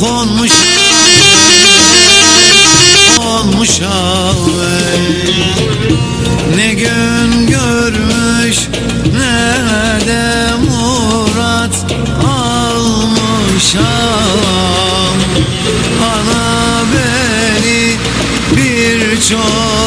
konmuş konmuş ağabey Ne gün görmüş ne de murat almış ağam Ana beni birçok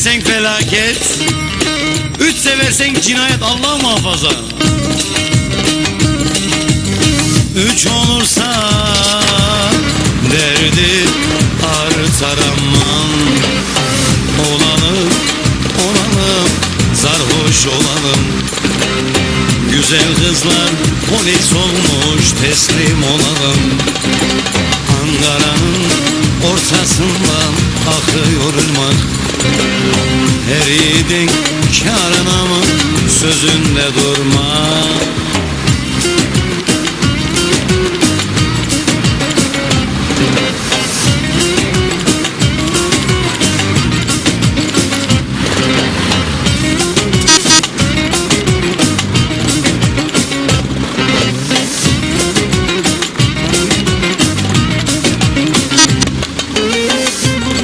seversen felaket Üç seversen cinayet Allah muhafaza. Üç olursa derdi artar aman. Olalım, olalım, sarhoş olalım Güzel kızlar polis olmuş teslim olalım Ankara'nın ortasından akıyor ırmak Her yiğidin karına mı sözünde durmak